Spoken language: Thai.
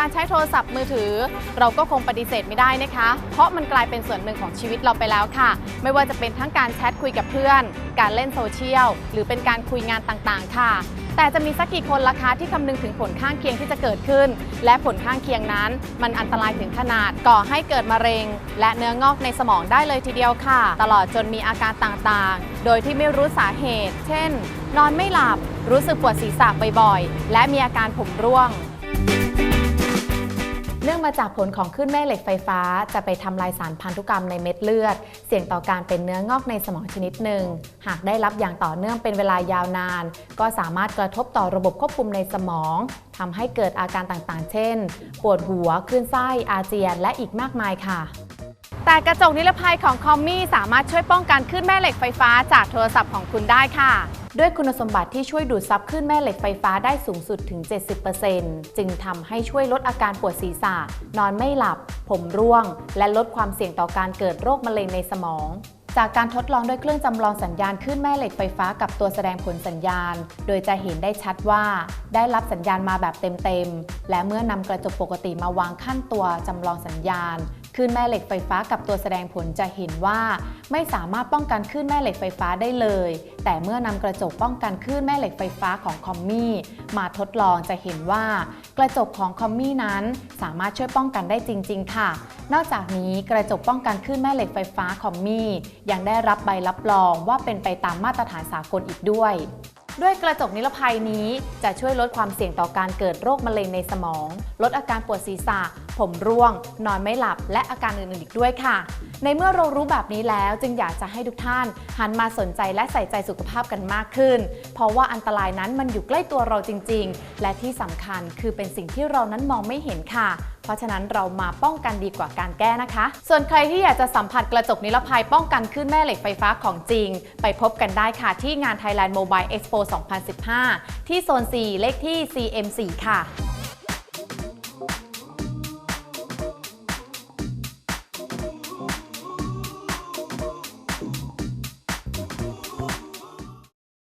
การใช้โทรศัพท์มือถือ เราก็คงปฏิเสธไม่ได้นะคะ เพราะมันกลายเป็นส่วนหนึ่งของชีวิตเราไปแล้วค่ะ ไม่ว่าจะเป็นทั้งการแชทคุยกับเพื่อน การเล่นโซเชียล หรือเป็นการคุยงานต่างๆ ค่ะ แต่จะมีสักกี่คนล่ะคะที่คำนึงถึงผลข้างเคียงที่จะเกิดขึ้น และผลข้างเคียงนั้น มันอันตรายถึงขนาดก่อให้เกิดมะเร็ง และเนื้องอกในสมองได้เลยทีเดียวค่ะ ตลอดจนมีอาการต่างๆ โดยที่ไม่รู้สาเหตุ เช่น นอนไม่หลับ รู้สึกปวดศีรษะบ่อยๆ และมีอาการผมร่วง เนื่องมาจากผลของขึ้นแม่เหล็กไฟฟ้า จะไปทำลายสารพันธุกรรมในเม็ดเลือด เสี่ยงต่อการเป็นเนื้องอกในสมองชนิดหนึ่ง หากได้รับอย่างต่อเนื่องเป็นเวลายาวนาน ก็สามารถกระทบต่อระบบควบคุมในสมองทำให้เกิดอาการต่างๆ เช่น ปวดหัว คลื่นไส้ อาเจียน และอีกมากมายค่ะ แต่กระจกนิรภัยของคอมมี่สามารถช่วยป้องกันคลื่นแม่เหล็กไฟฟ้าจากโทรศัพท์ของคุณได้ค่ะ ด้วยคุณสมบัติที่ช่วยดูดซับคลื่นแม่เหล็กไฟฟ้าได้สูงสุดถึง 70%จึงทำให้ช่วยลดอาการปวดศีรษะ นอนไม่หลับ ผมร่วง และลดความเสี่ยงต่อการเกิดโรคมะเร็งในสมองจากการทดลองด้วยเครื่องจำลองสัญญาณคลื่นแม่เหล็กไฟฟ้ากับตัวแสดงผลสัญญาณ โดยจะเห็นได้ชัดว่าได้รับสัญญาณมาแบบเต็มๆ และเมื่อนำกระจกปกติมาวางขั้นตัวจำลองสัญญาณ ลื่นแม่เหล็กไฟฟ้ากับตัวแสดงผลจะเห็นว่า ไม่สามารถป้องกันคลื่นแม่เหล็กไฟฟ้าได้เลย แต่เมื่อนำกระจกป้องกันคลื่นแม่เหล็กไฟฟ้าของคอมมี่มาทดลองจะเห็นว่า กระจกของคอมมี่นั้นสามารถช่วยป้องกันได้จริง ๆ ค่ะ นอกจากนี้กระจกป้องกันคลื่นแม่เหล็กไฟฟ้าคอมมี่ยังได้รับใบรับรองว่าเป็นไปตามมาตรฐานสากลอีกด้วยด้วยกระจกนิรภัยนี้จะช่วยลดความเสี่ยงต่อการเกิดโรคมะเร็งในสมอง ลดอาการปวดศีรษะ ผมร่วง นอนไม่หลับ และอาการอื่นๆอีกด้วยค่ะ ในเมื่อเรารู้แบบนี้แล้วจึงอยากจะให้ทุกท่าน หันมาสนใจและใส่ใจสุขภาพกันมากขึ้น เพราะว่าอันตรายนั้นมันอยู่ใกล้ตัวเราจริง ๆ และที่สำคัญคือเป็นสิ่งที่เรานั้นมองไม่เห็นค่ะเพราะฉะนั้นเรามาป้องกันดีกว่าการแก้นะคะ ส่วนใครที่อยากจะสัมผัสกระจกนิรภัยป้องกันขึ้นแม่เหล็กไฟฟ้าของจริง ไปพบกันได้ค่ะที่งาน Thailand Mobile Expo 2015 ที่โซน 4 เลขที่ CM4 ค่ะ